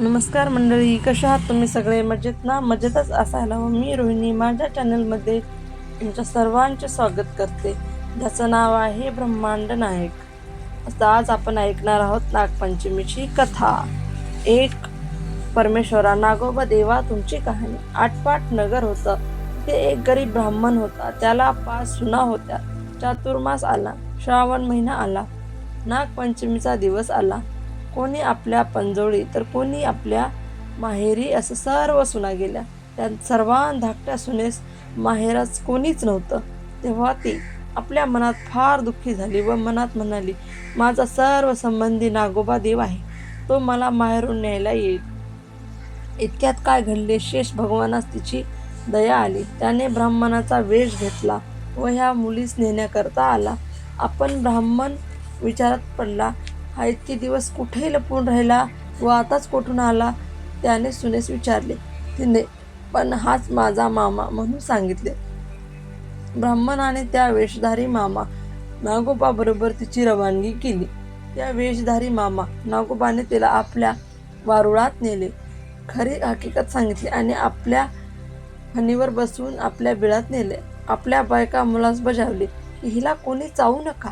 नमस्कार मंडळी कशा आहात तुम्ही सगळे? मजेत ना? मजेतच असायला व मी रोहिणी माझ्या चॅनलमध्ये तुमच्या सर्वांचे स्वागत करते. ज्याचं नाव आहे ब्रह्मांड नायक. आता आज आपण ऐकणार आहोत नागपंचमीची कथा. एक परमेश्वरा नागोबा देवा तुमची कहाणी. आटपाट नगर होतं. ते एक गरीब ब्राह्मण होता. त्याला पाच सुना होत्या. चातुर्मास आला. श्रावण महिना आला. नागपंचमीचा दिवस आला. कोणी आपल्या पंजोळी तर कोणी आपल्या माहेरी असं सर्व सुना गेल्या. त्या सर्वां धाकट्या सुनेस माहेरच कोणीच नव्हतं. तेव्हा ती आपल्या मनात फार दुःखी झाली व मनात म्हणाली माझा सर्व संबंधी नागोबा देव आहे. तो मला माहेरून न्यायला येईल. इतक्यात काय घडले? शेष भगवानास तिची दया आली. त्याने ब्राह्मणाचा वेश घेतला व ह्या मुलीस नेण्याकरता आला. आपण ब्राह्मण विचारात पडला हा इतके दिवस कुठे लपून राहिला व आताच कुठून आला त्याने सुनेस विचारले तिने पण हाच माझा मामा म्हणून सांगितले. ब्राह्मणाने त्या वेशधारी मामा नागोबाबरोबर तिची रवानगी केली. त्या वेशधारी मामा नागोबाने तिला आपल्या वारुळात नेले. खरी हकीकत सांगितली आणि आपल्या हनीवर बसवून आपल्या बिळात नेले. आपल्या बायका मुलास बजावली की हिला कोणी चावू नका.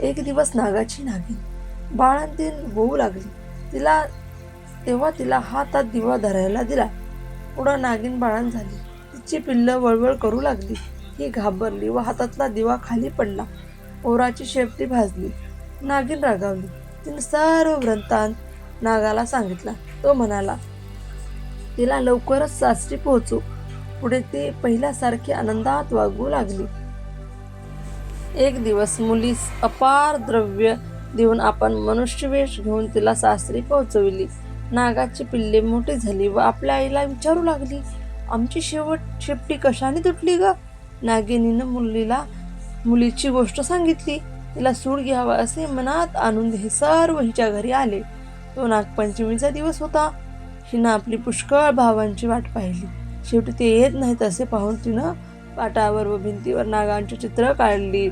एक दिवस नागाची नागिन. बाळंतीन होऊ लागली. तिला तेव्हा तिला हातात दिवा धरायला दिला. पुढं नागिन बाळान झाली. तिची पिल्लं वळवळ करू लागली. ही घाबरली व हातातला दिवा खाली पडला. ओराची शेपटी भाजली. नागिन रागावली. तिने सर्व वृत्तांत नागाला सांगितला. तो म्हणाला तिला लवकरच सासरी पोहोचू. पुढे ते पहिल्यासारखी आनंदात वागू लागली. एक दिवस मुलीस अपार द्रव्य देऊन आपण मनुष्यवेश घेऊन तिला सासरी पोहोचविली. नागाची पिल्ले मोठी झाली व आपल्या आईला विचारू लागली आमची शेवट शेपटी कशाने तुटली ग? नागिनीनं मुलीला मुलीची गोष्ट सांगितली तिला सूड घ्यावा असे मनात आणून हे सर्व हिच्या घरी आले. तो नागपंचमीचा दिवस होता. हिनं आपली पुष्कळ भावांची वाट पाहिली. शेवटी ते येत नाहीत असे पाहून तिनं पाटावर व भिंतीवर नागांची चित्र काढली.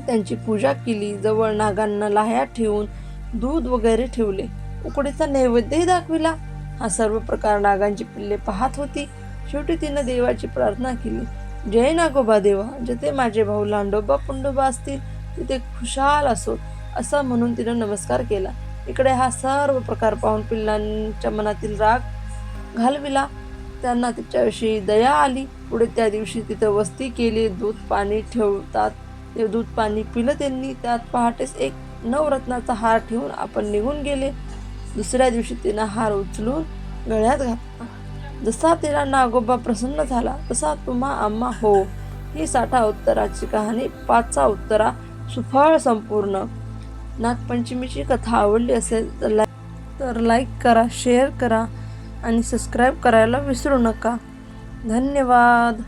त्यांची पूजा केली. जवळ नागांना लाह्या ठेवून दूध वगैरे ठेवले. उकडीचा नैवेद्यही दाखविला. हा सर्व प्रकार नागांची पिल्ले पाहत होती. शेवटी तिनं देवाची प्रार्थना केली. जय नागोबा देवा जिथे माझे भाऊ लांडोबा पुंडोबा असतील तिथे खुशाल असोत असं म्हणून तिनं नमस्कार केला. इकडे हा सर्व प्रकार पाहून पिल्लांच्या मनातील राग घालविला. त्यांना तिच्याविषयी दया आली. पुढे त्या दिवशी तिथं वस्ती केली. दूध पाणी ठेवतात. ते दूध पाणी पिलं त्यांनी. त्यात पहाटेच एक नवरत्नाचा हार ठेवून आपण निघून गेले. दुसऱ्या दिवशी तिनं हार उचलून गळ्यात घातला. जसा तिला नागोबा प्रसन्न झाला तसा तुम्हा आम्हा हो. ही साठा उत्तराची कहाणी पाचचा उत्तरा सुफळ संपूर्ण. नागपंचमीची कथा आवडली असेल तर लाईक तर लाईक करा शेअर करा आणि सबस्क्राईब करायला विसरू नका. धन्यवाद.